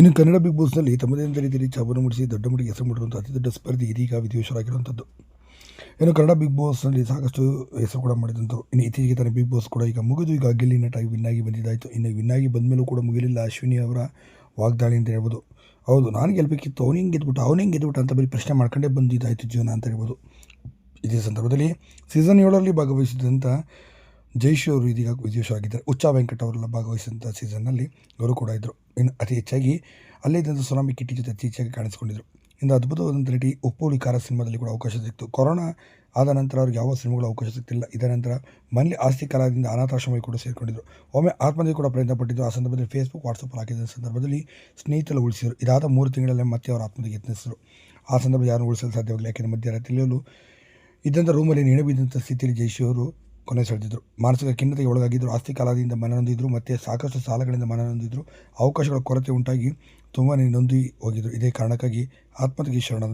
ಇನ್ನು ಕನ್ನಡ ಬಿಗ್ ಬಾಸ್ನಲ್ಲಿ ತಮ್ಮದೇ ಆದ ರೀತಿಯಲ್ಲಿ ಚಾಪನ್ನು ಮೂಡಿಸಿ ದೊಡ್ಡ ಮಟ್ಟಿಗೆ ಹೆಸರು ಮಾಡಿರುವಂಥ ಅತಿ ದೊಡ್ಡ ಸ್ಪರ್ಧಿ ಇದೀಗ ವಿಧಿವಶರಾಗಿರುವಂಥದ್ದು ಇನ್ನು ಕನ್ನಡ ಬಿಗ್ ಬಾಸ್ನಲ್ಲಿ ಸಾಕಷ್ಟು ಹೆಸರು ಕೂಡ ಮಾಡಿದಂಥವ್ರು ಇನ್ನು ಇತ್ತೀಚೆಗೆ ತಾನೇ ಬಿಗ್ ಬಾಸ್ ಕೂಡ ಈಗ ಮುಗಿದು ಈಗ ಗಿಲ್ಲಿ ನಟಾಗಿ ವಿನ್ ಆಗಿ ಬಂದಿದ್ದಾಯಿತು. ಇನ್ನು ವಿನ್ ಆಗಿ ಬಂದ ಮೇಲೂ ಕೂಡ ಮುಗಿಲಿಲ್ಲ ಅಶ್ವಿನಿ ಅವರ ವಾಗ್ದಾಳಿ ಅಂತ ಹೇಳ್ಬೋದು. ಹೌದು, ನಾನು ಗೆಲ್ಬೇಕಿತ್ತು, ಅವ್ನು ಹಿಂಗೆ ಗೆದ್ಬಿಟ್ಟು, ಅವ್ನು ಹಿಂಗೆ ಗೆದ್ಬಿಟ್ಟು ಅಂತ ಬರೀ ಪ್ರಶ್ನೆ ಮಾಡ್ಕೊಂಡೇ ಬಂದಿದ್ದಾಯಿತು ಜೀವನ ಅಂತ ಹೇಳ್ಬೋದು. ಇದೇ ಸಂದರ್ಭದಲ್ಲಿ ಸೀಸನ್ ಏಳರಲ್ಲಿ ಭಾಗವಹಿಸಿದಂಥ ಜೈಶ್ ಅವರು ಇದೀಗ ವಿಜಯಶರಾಗಿದ್ದಾರೆ ಉಚ್ಚಾ ವೆಂಕಟ ಅವರೆಲ್ಲ ಭಾಗವಹಿಸಿದಂಥ ಸೀಸನ್ನಲ್ಲಿ ಅವರು ಕೂಡ ಇದ್ದರು ಇನ್ನು ಅತಿ ಹೆಚ್ಚಾಗಿ ಅಲ್ಲಿದ್ದಂಥ ಸುನಾಮಿ ಕಿಟ್ಟಿ ಜೊತೆ ಅತಿ ಹೆಚ್ಚಾಗಿ ಕಾಣಿಸ್ಕೊಂಡಿದ್ರು. ಇಂದು ಅದ್ಭುತವಾದಂಥ ರೀತಿ ಒಪ್ಪೋಲಿ ಕಾರ ಸಿನಿಮಾದಲ್ಲಿ ಕೂಡ ಅವಕಾಶ ಸಿಕ್ತು ಕೊರೋನಾ ಆದ ನಂತರ ಅವ್ರಿಗೆ ಯಾವ ಸಿನಿಮಾಗಳು ಅವಕಾಶ ಸಿಗ್ತಿಲ್ಲ ಇದರ ನಂತರ ಮನೇಲಿ ಆಸ್ತಿ ಕಾಲದಿಂದ ಅನಾಥಾಶ್ರಮಕ್ಕೆ ಕೂಡ ಸೇರಿಕೊಂಡಿದ್ರು. ಒಮ್ಮೆ ಆತ್ಮಹತ್ಯೆ ಕೂಡ ಪ್ರಯತ್ನ ಪಟ್ಟಿದ್ದು ಆ ಸಂದರ್ಭದಲ್ಲಿ ಫೇಸ್ಬುಕ್ ವಾಟ್ಸಪ್ ಹಾಕಿದ ಸಂದರ್ಭದಲ್ಲಿ ಸ್ನೇಹಿತರು ಉಳಿಸಿದರು. ಇದಾದ ಮೂರು ತಿಂಗಳಲ್ಲೇ ಮತ್ತೆ ಅವರು ಆತ್ಮಹತ್ಯೆಗೆ ಯತ್ನಿಸಿದರು. ಆ ಸಂದರ್ಭ ಯಾರು ಉಳಿಸಲು ಸಾಧ್ಯವಾಗಿಲ್ಲ ಯಾಕೆಂದರೆ ಮಧ್ಯರಾತ್ರಿಯಲ್ಲೂ ಇದ್ದಂಥ ರೂಮಲ್ಲಿ ನೆನೆ ಬಿದ್ದಂಥ ಸ್ಥಿತಿಯಲ್ಲಿ ಜೈಶಿ ಅವರು ಕೊನೆ ಸೆಳೆದಿದ್ದರು ಮಾನಸಿಕ ಖಿನ್ನತೆಗೆ ಒಳಗಾಗಿದ್ದರು. ಆಸ್ತಿ ಕಾಲದಿಂದ ಮನನೊಂದಿದ್ರು, ಮತ್ತು ಸಾಕಷ್ಟು ಸಾಲಗಳಿಂದ ಮನನೊಂದಿದ್ರು. ಅವಕಾಶಗಳ ಕೊರತೆ ಉಂಟಾಗಿ ತುಂಬಾ ನೊಂದಿ ಹೋಗಿದ್ದರು ಇದೇ ಕಾರಣಕ್ಕಾಗಿ ಆತ್ಮಹತ್ಯೆಗೆ ಶರಣ